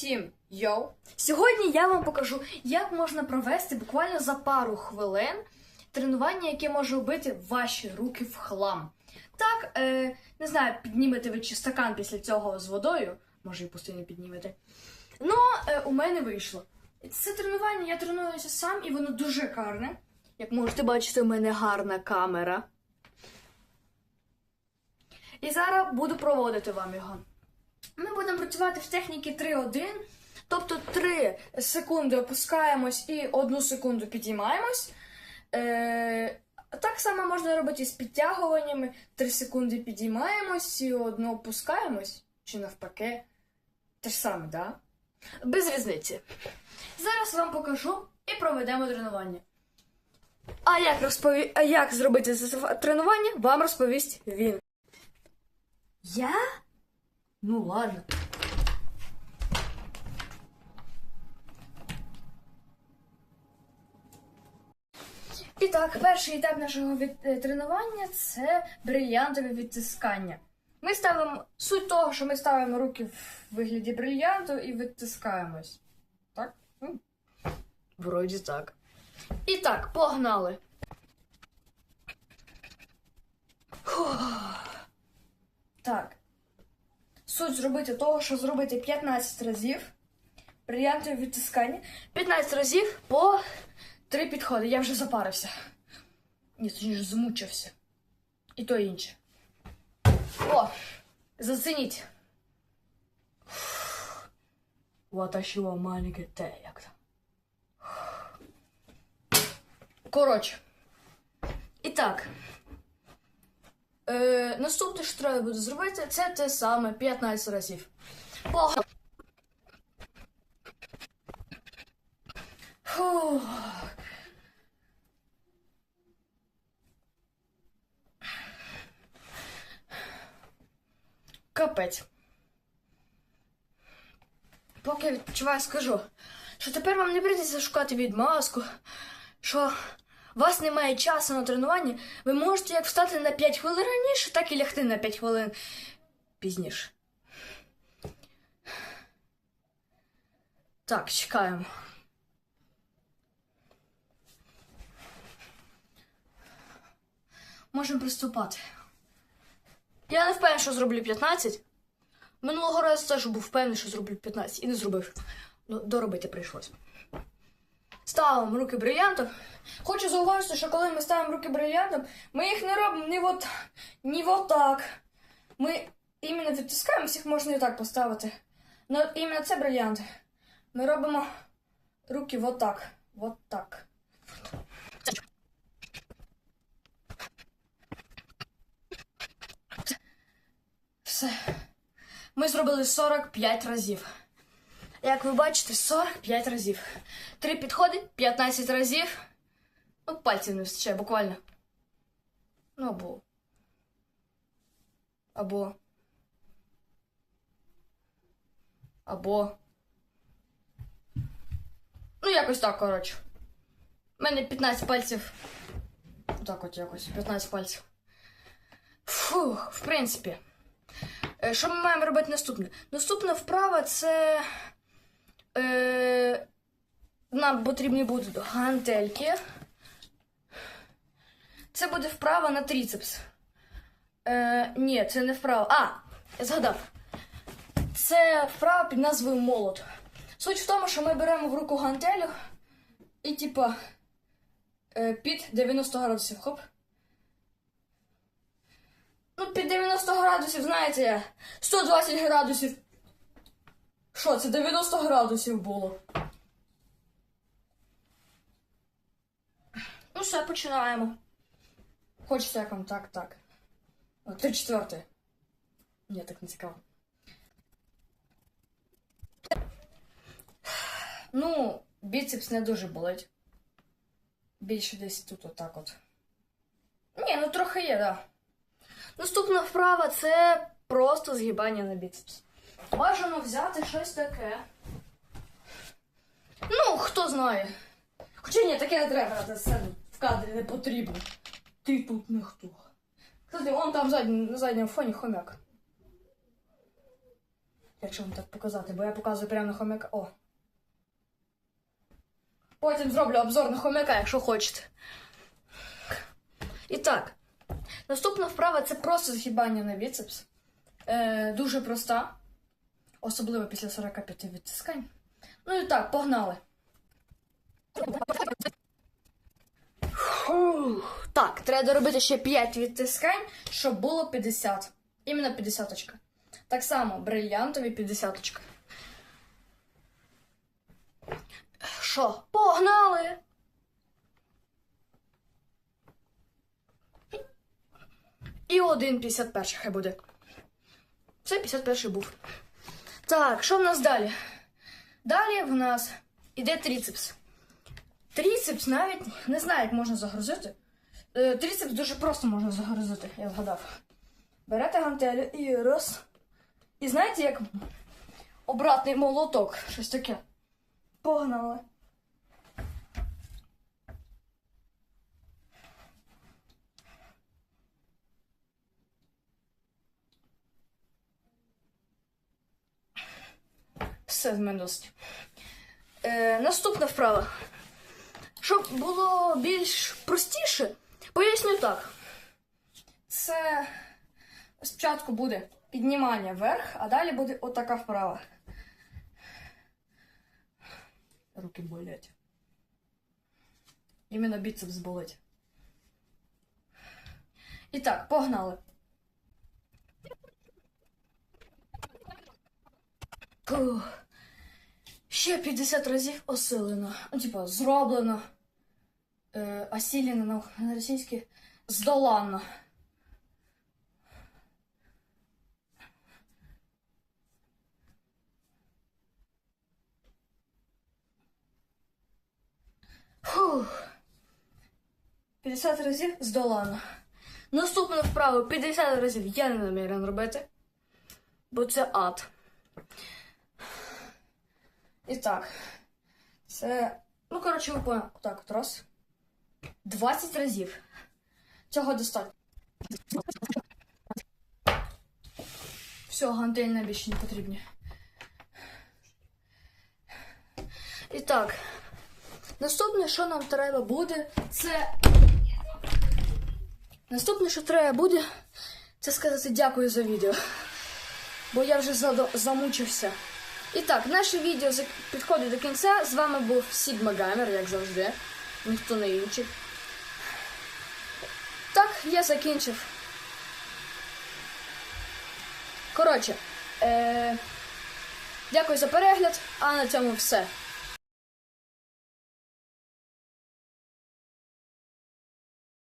Всім йоу! Сьогодні я вам покажу, як можна провести буквально за пару хвилин тренування, яке може вбити ваші руки в хлам. Так, е, не знаю, піднімете ви чи стакан після цього з водою, може і постійно піднімете. Ну, е, у мене вийшло. Це тренування, я тренуюся сам, і воно дуже гарне. Як можете бачити, у мене гарна камера. І зараз буду проводити вам його. Ми будемо працювати в техніці 3-1, тобто 3 секунди опускаємось і 1 секунду підіймаємось. Е, так само можна робити з підтягуваннями. 3 секунди підіймаємось і 1 опускаємось, чи навпаки. Те ж саме, да? Без різниці. Зараз вам покажу і проведемо тренування. А як, розпові... а як зробити це тренування, вам розповість він. Я? Ну ладно. І так, перший етап нашого від... е, тренування це брильянтове відтискання. Ми ставимо суть того, що ми ставимо руки в вигляді брильянту і відтискаємось. Так? Вроді так. І так, погнали. Фух. Так. Суть зробити того, що зробити 15 разів брильянтове відтискання. 15 разів по 3 підходи. Я вже запарився. Ні, точніше змучився. І то інше. О! Зацініть. Ваташі маленьке те, як там. Коротше. І так. Е, наступне, що треба буде зробити, це те саме 15 разів. Фух. Капець. Поки відпочиваю, скажу, що тепер вам не прийдеться шукати відмазку, що вас немає часу на тренування, ви можете як встати на 5 хвилин раніше, так і лягти на 5 хвилин пізніше. Так, чекаємо. Можемо приступати. Я не впевнений, що зроблю 15. Минулого разу теж був впевнений, що зроблю 15 і не зробив. Ну, доробити прийшлось. Ставимо руки брильянтом. Хочу зауважити, що коли ми ставимо руки брильянтом, ми їх не робимо ні от, ні от так. Ми іменно відтискаємо, всіх можна і так поставити. Ну, іменно це брильянти. Ми робимо руки вот так. Вот так. Все. Ми зробили 45 разів. Як ви бачите, 45 разів. Три підходи, 15 разів. От пальців не вистачає, буквально. Ну або. Або. Або. Ну, якось так, коротше. У мене 15 пальців. Так от якось, 15 пальців. Фух, в принципі. Е, Що ми маємо робити наступне? Наступна вправа це. Е, нам потрібні будуть гантельки. Це буде вправа на тріцепс. Е, ні, це не вправа. А, я згадав. Це вправа під назвою молот. Суть в тому, що ми беремо в руку гантелю і, типа, е, під 90 градусів. Хоп. Ну, під 90 градусів, знаєте, 120 градусів. Що, це 90 градусів було. Ну, все, починаємо. Хочете як вам так, так. Три четверти. Ні, так не цікаво. Ну, біцепс не дуже болить. Більше десь тут отак от. Ні, ну трохи є, так. Да. Наступна вправа це просто згибання на біцепс. Бажано взяти щось таке. Ну, хто знає. Хоча ні, таке не треба, це все в кадрі не потрібно. Ти тут ніхто. Кстати, он там на задньому фоні хомяк. Якщо вам так показати, бо я показую прямо на хомяка. О. Потім зроблю обзор на хомяка, якщо хочете. І так, наступна вправа це просто згибання на біцепс. Е, дуже проста. Особливо після 45 відтискань. Ну і так, погнали. Фух. Так, треба доробити ще 5 відтискань, щоб було 50. Іменно 50 очка. Так само брильянтові 50 очка. Що, погнали? І один 51 хай буде. Це 51 був. Так, що в нас далі? Далі в нас іде тріцепс. Тріцепс навіть не знаю, як можна загрузити. Е, Тріцепс дуже просто можна загрузити, я вгадав. Берете гантелю і раз. І знаєте, як обратний молоток, щось таке. Погнали. Все з мене досить. Е, наступна вправа. Щоб було більш простіше, поясню так. Це спочатку буде піднімання вверх, а далі буде отака вправа. Руки болять. Іменно біцепс болить. І так, погнали. Фух. Ще 50 разів осилено. Ну, типа, зроблено. Е, осілено на, на російській здолано. Фух. 50 разів здолано. Наступну вправу 50 разів я не намірен робити. Бо це ад. І так. Це. Ну, коротше, ви поняли. Так, от раз. 20 разів. Цього достатньо. Все, гантель більше не потрібні. І так. Наступне, що нам треба буде, це. Наступне, що треба буде, це сказати дякую за відео. Бо я вже задо- замучився. І так, наше відео підходить до кінця. З вами був Sigma Gamer, як завжди. Ніхто не інший. Так, я закінчив. Коротше, е- дякую за перегляд, а на цьому все.